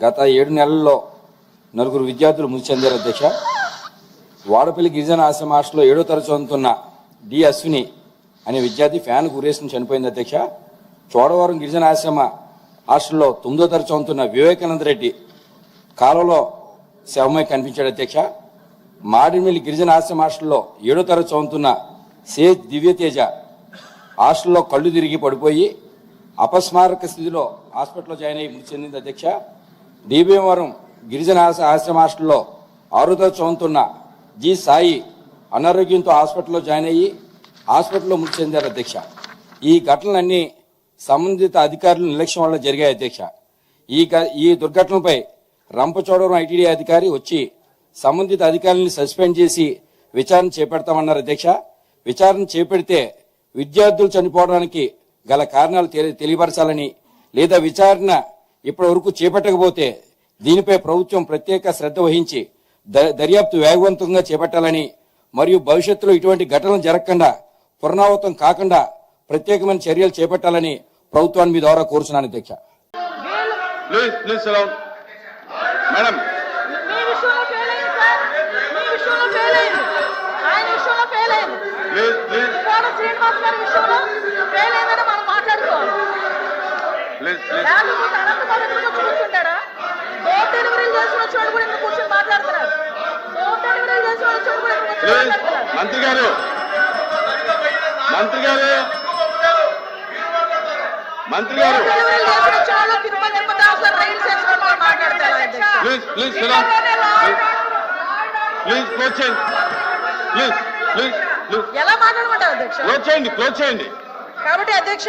గత ఏడు నెలల్లో నలుగురు విద్యార్థులు మృతి చెందారు అధ్యక్ష. వాడపల్లి గిరిజన ఆశ్రమ హాస్టల్లో ఏడో తరచు చదువుతున్న డి అశ్విని అనే విద్యార్థి ఫ్యాన్ గురేసిన చనిపోయింది అధ్యక్ష. చోడవరం గిరిజన ఆశ్రమ హాస్టల్లో తొమ్మిదో తరచు చదువుతున్న వివేకానంద రెడ్డి కాలంలో శవమై కనిపించాడు అధ్యక్ష. మాడిమిల్లి గిరిజన ఆశ్రమ హాస్టల్లో ఏడో తరగతి చదువుతున్న సేజ్ దివ్యతేజ హాస్టల్లో కళ్ళు తిరిగి పడిపోయి అపస్మారక స్థితిలో హాస్పిటల్లో జాయిన్ అయ్యి మృతి చెందింది అధ్యక్ష. డిబిఎంవరం గిరిజన ఆశ- ఆశ్రమ హాస్టల్లో ఆరో చదువుతున్న జి సాయి అనారోగ్యంతో హాస్పిటల్లో జాయిన్ అయ్యి హాస్పిటల్లో మృతి చెందారు అధ్యక్ష. ఈ ఘటనలన్నీ సంబంధిత అధికారుల నిర్లక్ష్యం వల్ల జరిగాయి అధ్యక్ష. ఈ ఈ దుర్ఘటనపై రంపచోడవరం ఐటీడీ అధికారి వచ్చి సంబంధిత అధికారులను సస్పెండ్ చేసి విచారణ చేపడతామన్నారు అధ్యక్ష. విచారణ చేపడితే విద్యార్థులు చనిపోవడానికి గల కారణాలు తెలి- తెలియపరచాలని లేదా విచారణ ఇప్పటి వరకు చేపట్టకపోతే దీనిపై ప్రభుత్వం ప్రత్యేక శ్రద్ధ వహించి ద- దర్యాప్తు వేగవంతంగా చేపట్టాలని మరియు భవిష్యత్తులో ఇటువంటి ఘటనలు జరగకుండా పునరావృతం కాకుండా ప్రత్యేకమైన చర్యలు చేపట్టాలని ప్రభుత్వాన్ని మీ ద్వారా కోరుచున్నాను అధ్యక్ష. ప్లీజ్ ప్లీజ్ ఫెయిల్ అయింది సార్ మీ విషయంలో ఫెయిల్ అయింది ఆయన విషయంలో ఫెయిల్ అయింది ప్లీజ్ ప్లీజ్ కోన శ్రీనివాస్ గారి విషయంలో ఫెయిల్ అయిందని మనం మాట్లాడుకోవాలి డోర్ చేసిన కూడా కూర్చొని మాట్లాడుతున్నారు డోర్ చేసిన కూడా మంత్రి గారు. మంత్రి గారు. మంత్రి గారు. Please please please. క్లోజ్ చేయండి. ప్లీజ్ ప్లీజ్ ఎలా మాట్లాడమంటారు అధ్యక్ష? క్లోజ్ చేయండి క్లోజ్ చేయండి. కాబట్టి అధ్యక్ష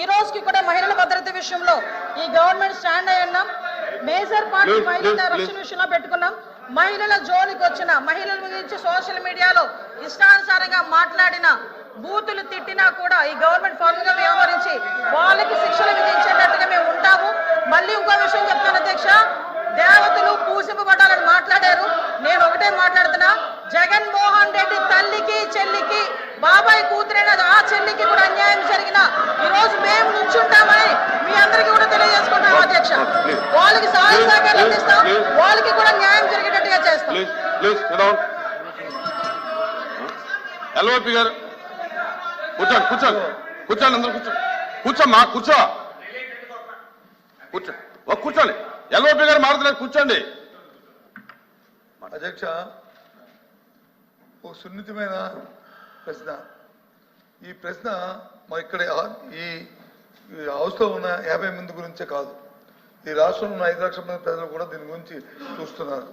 ఈ రోజుకి కూడా మహిళల విషయంలో ఈ గవర్నమెంట్ స్టాండ్ అయి ఉన్నాం. మేజర్ పార్టీ మహిళల రక్షణ. విషయంలో పెట్టుకున్నాం. మహిళల జోలికి వచ్చిన మహిళల గురించి సోషల్ మీడియాలో ఇష్టానుసారంగా మాట్లాడిన బూతులు తిట్టినా కూడా ఈ గవర్నమెంట్ ఫార్మ్గా వ్యవహరించి వాళ్ళకి శిక్షలు విధించేటట్టుగా మేము ఉంటాము. మళ్ళీ ఇంకో విషయం చెప్తాను అధ్యక్ష. దేవతలు పూసింపబడాలని మాట్లాడారు. నేను ఒకటే మాట్లాడుతున్నా. జగన్మోహన్ రెడ్డి తల్లికి చెల్లికి బాబాయ్ కూతురైన ఆ చెల్లికి కూడా అన్యాయం జరిగిన ఈ రోజు మేము నుంచుంటామని మీ అందరికీ కూడా తెలియజేసుకుంటాం అధ్యక్ష. వాళ్ళకి సహాయ సహకారాలు అందిస్తాం. వాళ్ళకి కూడా న్యాయం జరిగేటట్టుగా చేస్తాం. ప్లీజ్ ప్లీజ్ సెలవు ఎల్ఓపి గారు కూర్చోండి కూర్చోండి. కూర్చోండి అందరూ కూర్చోండి కూర్చోమ్మా కూర్చో. కూర్చో. కూర్చోండి. ఎల్ఓపి గారు మాట్లాడుతున్నారు కూర్చోండి. అధ్యక్ష ఒక సున్నితమైన ప్రశ్న. ఈ ప్రశ్న మా ఇక్కడ ఈ హౌస్లో ఉన్న యాభై మంది గురించే కాదు. ఈ రాష్ట్రంలో ఉన్న ఐదు లక్షల మంది ప్రజలు కూడా దీని గురించి చూస్తున్నారు.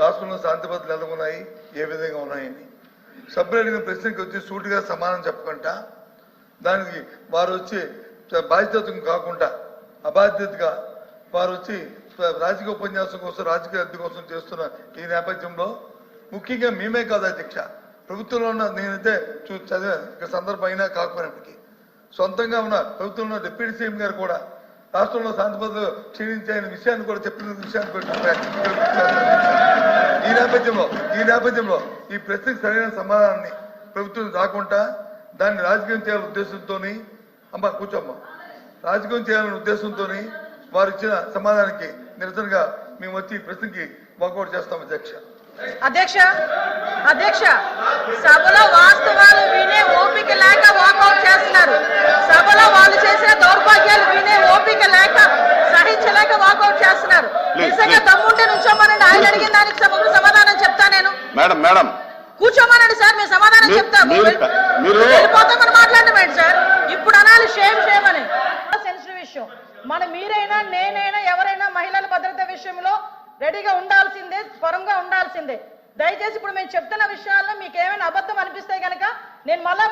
రాష్ట్రంలో శాంతి భద్రతలు ఎలా ఉన్నాయి? ఏ విధంగా ఉన్నాయని సభ్యులు అడిగిన ప్రశ్నకి వచ్చి సూటిగా సమానం చెప్పకుండా దానికి వారు వచ్చి బాధ్యత కాకుండా అబాధ్యతగా వారు వచ్చి రాజకీయ ఉపన్యాసం కోసం రాజకీయ అద్దె కోసం చేస్తున్న ఈ నేపథ్యంలో ముఖ్యంగా మేమే కాదు అధ్యక్ష. ప్రభుత్వంలో ఉన్న నేనైతే చూ చదివాను సందర్భం అయినా కాకపోయినప్పటికీ సొంతంగా ఉన్న ప్రభుత్వంలో డిప్యూటీ సీఎం గారు కూడా రాష్ట్రంలో శాంతి భద్రతలు క్షీణించే విషయాన్ని కూడా చెప్పిన విషయాన్ని ఈ నేపథ్యంలో ఈ నేపథ్యంలో ఈ ప్రశ్నకు సరైన సమాధానాన్ని ప్రభుత్వం రాకుండా దాన్ని రాజకీయం చేయాలనే ఉద్దేశంతో అమ్మ కూర్చోమ్మ. రాజకీయం చేయాలనే ఉద్దేశంతో వారు ఇచ్చిన సమాధానానికి నిరసనగా మేము వచ్చి ఈ ప్రశ్నకి వాకౌట్ చేస్తాం అధ్యక్ష. అధ్యక్ష అధ్యక్ష సభలో వాస్తవాలు వినే ఓపిక లేక వాకౌట్ చేస్తున్నారు. సభలో వాళ్ళు చేసే దౌర్భాగ్యాలు వినే ఓపిక లేక సహించలేక వాకౌట్ చేస్తున్నారు. నిజంగా. దమ్ముంటే నుంచోమనండి. ఆయన అడిగిన దానికి సభకు సమాధానం చెప్తా నేను. Madam madam. కూర్చోమనండి సార్ మేము సమాధానం చెప్తాము వెళ్ళిపోతామని మాట్లాడడం ఏంటి సార్? ఇప్పుడు అనాలి షేమ్ షేమ్ అని. సెన్సిటివ్ విషయం. మన మీరైనా నేనైనా ఎవరైనా మహిళల భద్రత విషయంలో రెడీగా ఉండాల్సిందే పరంగా దయచేసి ఇప్పుడు మేము చెప్తున్న విషయాల్లో మీకు ఏమైనా అబద్ధం అనిపిస్తే కనుక నేను మళ్ళా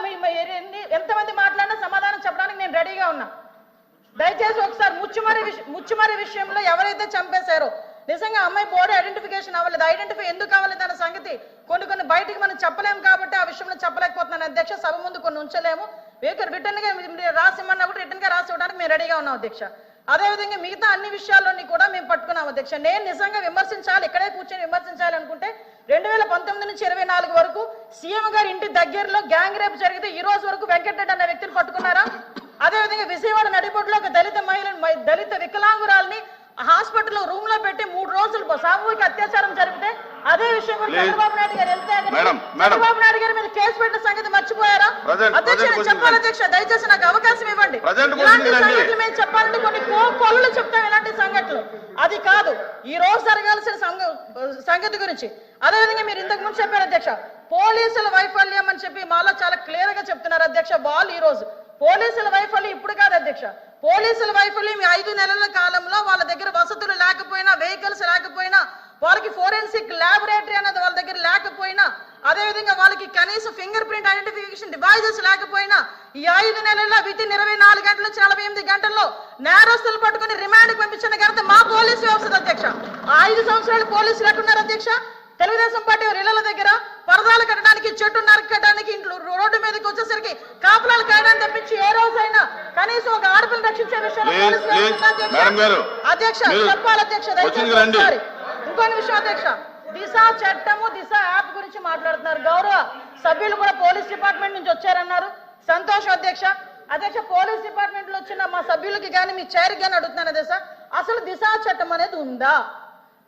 ఎంతమంది మాట్లాడినా సమాధానం చెప్పడానికి నేను రెడీగా ఉన్నా. దయచేసి ఒకసారి ముచ్చుమరి ముచ్చుమరి విషయంలో ఎవరైతే చంపేశారో నిజంగా అమ్మాయి బాడీ ఐడెంటిఫికేషన్ అవ్వలేదు. ఐడెంటిఫై ఎందుకు అవ్వలేదు అన్న సంగతి కొన్ని కొన్ని బయటికి మనం చెప్పలేము కాబట్టి ఆ విషయంలో చెప్పలేకపోతున్నాను. అధ్యక్ష సభ ముందు కొన్ని ఉంచలేము. రిటర్న్గా రాసిమన్నప్పుడు కూడా రిటర్న్గా రాసి ఇవ్వడానికి మేము రెడీగా ఉన్నాం అధ్యక్ష. అదేవిధంగా మిగతా అన్ని విషయాల్లోని కూడా మేము పట్టుకున్నాం అధ్యక్ష నేను నిజంగా విమర్శించాలి ఇక్కడే కూర్చొని విమర్శించాలి అనుకుంటే రెండు వేల పంతొమ్మిది నుంచి ఇరవై నాలుగు వరకు సీఎం గారి ఇంటి దగ్గరలో గ్యాంగ్ రేప్ జరిగితే ఈ రోజు వరకు వెంకటరెడ్డి అన్న వ్యక్తిని పట్టుకున్నారా అదేవిధంగా విజయవాడ నడిబొడ్లో ఒక దళిత మహిళ దళిత వికలాంగురాల్ని హాస్పిటల్ రూమ్లో పెట్టి మూడు రోజులు సామూహిక అత్యాచారం జరిగితే అదే విషయం. చంద్రబాబు నాయుడు గారు వెళ్తే. చంద్రబాబు నాయుడు గారి మీద కేసు పెట్టిన సంగతి మర్చిపోయారా? అధ్యక్ష చెప్పాలి. అధ్యక్ష దయచేసి నాకు అవకాశం ఇవ్వండి. ఇలాంటి. సంఘటనలు మేము చెప్పాలంటే కొన్ని కొల్లు చెప్తాం ఇలాంటి సంఘటనలు. అది కాదు. ఈ రోజు జరగాల్సిన సంగ- సంగతి గురించి. అదేవిధంగా మీరు ఇంతకు ముందు చెప్పారు అధ్యక్ష పోలీసుల వైఫల్యం అని చెప్పి మాలో చాలా క్లియర్గా చెప్తున్నారు అధ్యక్ష వాళ్ళు ఈ రోజు. పోలీసుల వైఫల్యం ఇప్పుడు కాదు అధ్యక్ష. పోలీసుల వైఫల్యం ఐదు నెలల కాలంలో వాళ్ళ దగ్గర వసతులు లేకపోయినా వెహికల్స్ లేకపోయినా వాళ్ళకి ఫోరెన్సిక్ ల్యాబొరేటరీ అన్నది వాళ్ళ దగ్గర అదేవిధంగా వాళ్ళకి కనీసం ఫింగర్ ప్రింట్ ఐడెంటిఫికేషన్ డివైజెస్ లేకపోయినా ఈ ఐదు నెలల్లో విత్ ఇన్ ఇరవై నాలుగు గంటల నుంచి నలభై ఎనిమిది గంటల్లో నేరస్తులు పట్టుకుని రిమాండ్ పంపించిన ఘనత మా పోలీసు వ్యవస్థ అధ్యక్ష ఆ ఐదు సంవత్సరాలు పోలీసులు ఎక్కడున్నారు అధ్యక్ష తెలుగుదేశం పార్టీ ఇళ్ళ దగ్గర పరదాలు కట్టడానికి చెట్టు నరకడానికి ఇంట్లో రోడ్డు మీదకి వచ్చేసరికి కాపులాలు కాయడానికి తప్పించి ఏ రోజైనా కనీసం ఒక ఆడపిల్లని రక్షించే విషయంలో అధ్యక్ష? చెప్పాలి అధ్యక్ష. ఇంకొక విషయం అధ్యక్ష దిశ చట్టము దిశ యాప్ గురించి మాట్లాడుతున్నారు. గౌరవ సభ్యులు కూడా పోలీస్ డిపార్ట్మెంట్ నుంచి వచ్చారన్నారు. సంతోషం అధ్యక్ష అధ్యక్ష పోలీస్ డిపార్ట్మెంట్లో వచ్చిన మా సభ్యులకి కానీ మీ చైర్కి కానీ అడుగుతున్నాను అధ్యక్ష. అసలు దిశ చట్టం అనేది ఉందా?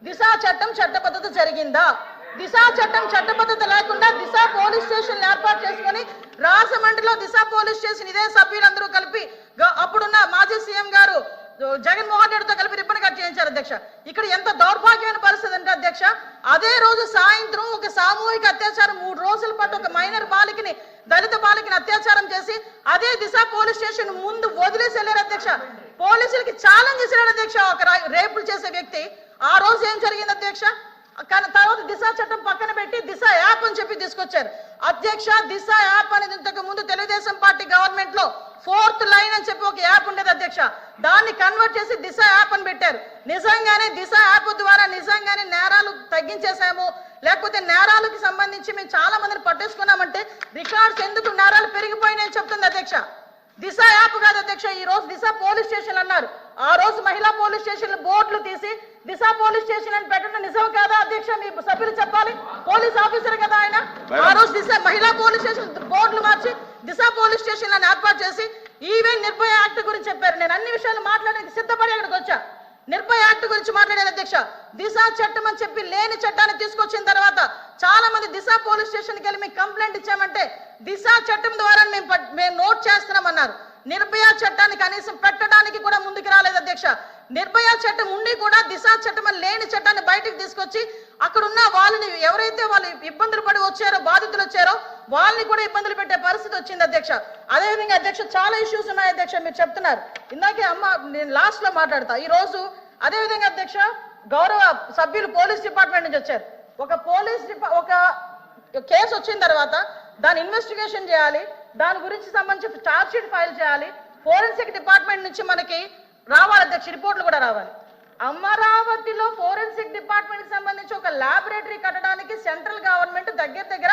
దిశ చట్టం చట్టబద్ధత జరిగిందా? దిశ చట్టం చట్టబద్ధత లేకుండా దిశ పోలీస్ స్టేషన్ ఏర్పాటు చేసుకొని రాజమండ్రిలో దిశ పోలీస్ స్టేషన్ ఇదే సభ్యులందరూ కలిపి అప్పుడున్న మాజీ సీఎం గారు జగన్మోహన్ రెడ్డితో కలిపి రిబ్బన్ కట్ చేయించారు అధ్యక్ష. ఇక్కడ ఎంత దౌర్భాగ్యమైన పరిస్థితి అంటే అధ్యక్ష అదే రోజు సాయంత్రం ఒక సామూహిక అత్యాచారం మూడు రోజుల పాటు ఒక మైనర్ బాలికని దళిత బాలికని అత్యాచారం చేసి అదే దిశ పోలీస్ స్టేషన్ ముందు వదిలేసి వెళ్ళారు అధ్యక్ష. పోలీసులకి ఛాలెంజ్ చేశాడు అధ్యక్ష ఒక రేపులు చేసే వ్యక్తి. ఆ రోజు ఏం జరిగింది అధ్యక్ష? కానీ తర్వాత దిశ చట్టం పక్కన పెట్టి దిశ యాప్ అని చెప్పి తీసుకొచ్చారు. అధ్యక్ష దిశ యాప్ అనేది ఇంతకు ముందు తెలుగుదేశం పార్టీ గవర్నమెంట్లో ఫోర్త్ లైన్ అని చెప్పి ఒక యాప్ ఉండేది అధ్యక్ష. దాన్ని కన్వర్ట్ చేసి దిశ యాప్ అని పెట్టారు. నిజంగానే దిశ యాప్ ద్వారా నిజంగానే నేరాలు తగ్గించేసాము లేకపోతే నేరాలకు సంబంధించి మేము చాలా మందిని పట్టేసుకున్నామంటే రికార్డ్స్ ఎందుకు నేరాలు పెరిగిపోయినాయని చెప్తుంది అధ్యక్ష. దిశ యాప్ కాదు అధ్యక్ష. ఈ రోజు దిశ పోలీస్ స్టేషన్ అన్నారు. ఆ రోజు మహిళా పోలీస్ స్టేషన్ బోర్డులు తీసి దిశ పోలీస్ స్టేషన్ అని పెట్టడం నిజం కాదా అధ్యక్ష? మీ సభ్యులు చెప్పాలి. పోలీస్ ఆఫీసర్ కదా ఆయన. ఆ రోజు దిశ మహిళా పోలీస్ స్టేషన్ బోర్డులు మార్చి దిశ పోలీస్ స్టేషన్లను ఏర్పాటు చేసి ఈవెన్ నిర్భయ యాక్ట్ గురించి చెప్పారు. నేను అన్ని విషయాలు మాట్లాడడానికి సిద్ధపడి అక్కడికి వచ్చా. నిర్భయ యాక్ట్ గురించి మాట్లాడాను అధ్యక్ష. దిశ చట్టం అని చెప్పి లేని చట్టాన్ని తీసుకొచ్చిన తర్వాత చాలా మంది దిశ పోలీస్ స్టేషన్కి వెళ్ళి మీకు కంప్లైంట్ ఇచ్చామంటే దిశ చట్టం ద్వారా మేము మేము నోట్ చేస్తున్నామన్నారు. నిర్భయ చట్టాన్ని కనీసం పెట్టడానికి కూడా ముందుకు రాలేదు అధ్యక్ష. నిర్భయ చట్టం ఉండి కూడా దిశ చట్టం లేని చట్టాన్ని బయటకు తీసుకొచ్చి అక్కడ ఉన్న వాళ్ళని ఎవరైతే వాళ్ళు ఇబ్బందులు పడి వచ్చారో బాధితులు వచ్చారో వాళ్ళని కూడా ఇబ్బందులు పెట్టే పరిస్థితి వచ్చింది అధ్యక్ష. అదేవిధంగా అధ్యక్ష చాలా ఇష్యూస్ ఉన్నాయి అధ్యక్ష మీరు చెప్తున్నారు. ఇందాకే అమ్మ నేను లాస్ట్లో మాట్లాడతా. ఈ రోజు అదేవిధంగా అధ్యక్ష గౌరవ సభ్యులు పోలీస్ డిపార్ట్మెంట్ నుంచి వచ్చారు. ఒక పోలీస్ డిపా ఒక కేసు వచ్చిన తర్వాత దాని ఇన్వెస్టిగేషన్ చేయాలి. దాని గురించి సంబంధించి ఛార్జ్ షీట్ ఫైల్ చేయాలి. ఫోరెన్సిక్ డిపార్ట్మెంట్ నుంచి మనకి రావాలి అధ్యక్ష రిపోర్ట్లు కూడా రావాలి. అమరావతిలో ఫోరెన్సిక్ డిపార్ట్మెంట్ సంబంధించి ఒక ల్యాబొరేటరీ కట్టడానికి సెంట్రల్ గవర్నమెంట్ దగ్గర దగ్గర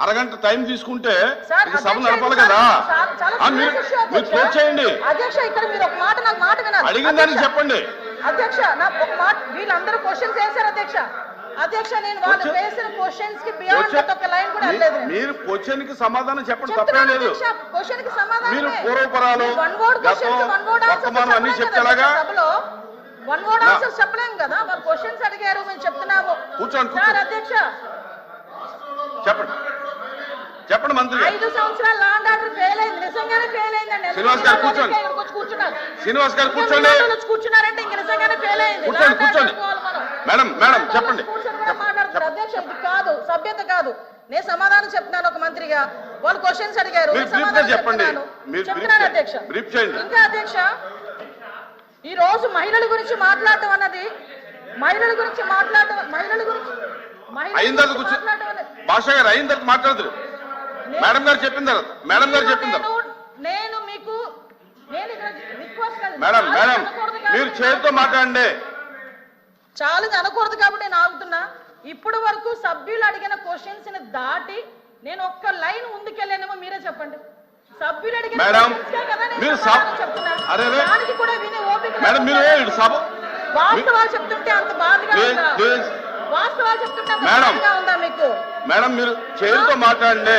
అరగంట టైం తీసుకుంటే సభ నడపాలి కదా? మీరు. క్లోజ్ చేయండి. అధ్యక్ష ఇక్కడ మీరు ఒక మాట నాకు మాట వినాలి. అడిగిన దానికి చెప్పండి. అధ్యక్ష నా ఒక మాట వీళ్ళందరూ క్వశ్చన్స్ వేశారు అధ్యక్ష. అధ్యక్ష నేను వాళ్ళు వేసిన క్వశ్చన్స్కి బియాండ్ Question- ఒక లైన్ కూడా. మీరు క్వశ్చన్కి సమాధానం చెప్పండి తప్పేం లేదు. క్వశ్చన్కి సమాధానం మీరు పూర్వపరాలు, వన్ వర్డ్ వన్ వర్డ్ అన్ని వన్ వర్డ్ చెప్పలేం కదా. వాళ్ళు క్వశ్చన్స్ అడిగారు మేము చెప్తున్నాము. కూర్చోండి, సార్. అధ్యక్ష. చెప్పండి. చెప్పండి మంత్రి ఐదు సంవత్సరాలు లాండ్ ఆర్డర్ ఫెయిల్ అయింది నిజంగానే ఫెయిల్ అయిందండి శ్రీనివాస్ గారు కూర్చోండి. కూర్చున్నారు శ్రీనివాస్ గారు కూర్చోండి విమానంలో వచ్చి కూర్చున్నారంటే ఇంక నిజంగానే ఫెయిల్ అయింది కూర్చోండి, కూర్చోండి. మేడం, మేడం, చెప్పండి. మాట్లాడుతున్నారు. అధ్యక్ష ఇది కాదు సభ్యత కాదు నేను సమాధానం చెప్తున్నాను ఒక మంత్రిగా వాళ్ళు క్వశ్చన్స్ అడిగారు చెప్పండి. చెప్తున్నాను. అధ్యక్ష. ఇంకా అధ్యక్ష ఈ రోజు మహిళల గురించి మాట్లాడటం అన్నది మహిళల గురించి మాట్లాడటం మహిళల గురించి మహిళల మాట్లాడటం భాష గారు అయిన తర్వాత మాట్లాడదు మేడం గారు చెప్పిన తర్వాత మేడం గారు చెప్పిన తర్వాత నేను- మీకు మేడం మేడం మీరు చేతితో మాట్లాడండి ఛాలెంజ్ అనకూడదు కాబట్టి నేను ఆగుతున్నా ఇప్పుడు వరకు సభ్యులు అడిగిన క్వశ్చన్స్ని దాటి నేను ఒక్క లైన్ ముందుకెళ్ళానేమో మీరే చెప్పండి సభ్యులు అడిగిన మేడం, మీరు. అరే. దానికి కూడా వినే ఓపిక మేడం మీరు సభ వాస్తవాలు చెప్తుంటే అంత బాధగా ఉందా. వాస్తవాలు చెప్తుంటే మేడం. ఉందా మీకు మేడం మీరు చేతితో మాట్లాడండి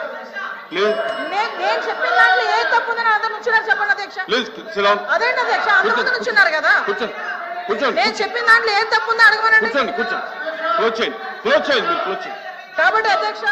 నేను చెప్పిన దాంట్లో ఏ తప్పు ఉందని అందరు నుంచున్నారు చెప్పండి అధ్యక్ష. ప్లీజ్ సిలాన్ అదేంటి అధ్యక్ష? అంతమంది నుంచున్నారు కదా. కూర్చోండి కూర్చోండి నేను చెప్పిన దాంట్లో ఏ తప్పు ఉందో అడగమనండి. కూర్చోండి కూర్చోండి. క్లోజ్ చేయండి క్లోజ్ చేయండి మీరు క్లోజ్ చేయండి. కాబట్టి అధ్యక్ష